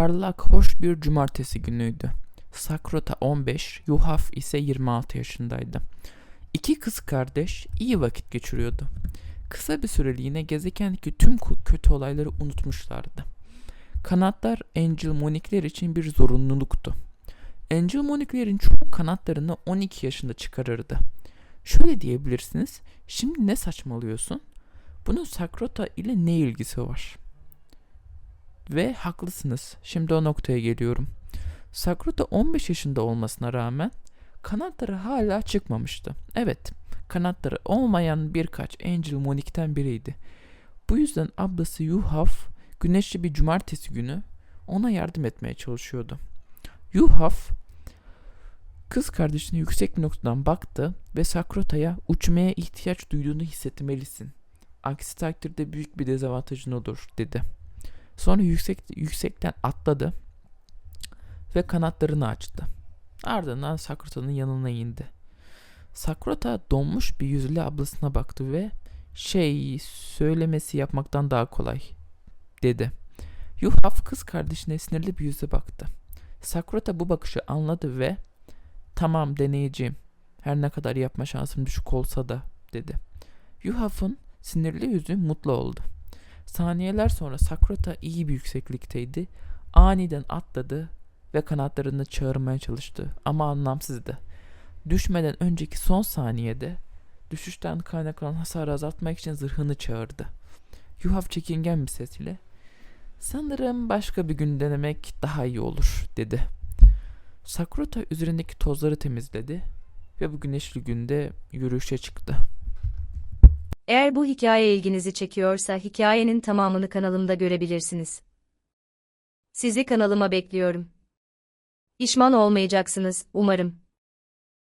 Parlak, hoş bir cumartesi günüydü. Sakrota 15, Yuhaf ise 26 yaşındaydı. İki kız kardeş iyi vakit geçiriyordu. Kısa bir süreliğine gezegendeki tüm kötü olayları unutmuşlardı. Kanatlar Angel Monikler için bir zorunluluktu. Angel Moniklerin çoğu kanatlarını 12 yaşında çıkarırdı. Şöyle diyebilirsiniz, şimdi ne saçmalıyorsun? Bunun Sakrota ile ne ilgisi var? Ve haklısınız. Şimdi o noktaya geliyorum. Sakrota 15 yaşında olmasına rağmen kanatları hala çıkmamıştı. Evet, kanatları olmayan birkaç Angel Monik'ten biriydi. Bu yüzden ablası Yuhaf güneşli bir cumartesi günü ona yardım etmeye çalışıyordu. Yuhaf kız kardeşine yüksek bir noktadan baktı ve Sakrota'ya uçmaya ihtiyaç duyduğunu hissetmelisin. Aksi takdirde büyük bir dezavantajın olur dedi. Sonra yüksek, yüksekten atladı ve kanatlarını açtı. Ardından Sakrota'nın yanına indi. Sakrota donmuş bir yüzle ablasına baktı ve şey söylemesi yapmaktan daha kolay dedi. Yuhaf kız kardeşine sinirli bir yüze baktı. Sakrota bu bakışı anladı ve tamam deneyeceğim her ne kadar yapma şansım düşük olsa da dedi. Yuhaf'ın sinirli yüzü mutlu oldu. Saniyeler sonra Sakrota iyi bir yükseklikteydi. Aniden atladı ve kanatlarını çağırmaya çalıştı ama anlamsızdı. Düşmeden önceki son saniyede düşüşten kaynaklanan hasarı azaltmak için zırhını çağırdı. Yuhaf çekingen bir sesiyle Sanırım başka bir gün denemek daha iyi olur dedi. Sakrota üzerindeki tozları temizledi ve bu güneşli günde yürüyüşe çıktı. Eğer bu hikaye ilginizi çekiyorsa hikayenin tamamını kanalımda görebilirsiniz. Sizi kanalıma bekliyorum. Pişman olmayacaksınız, umarım.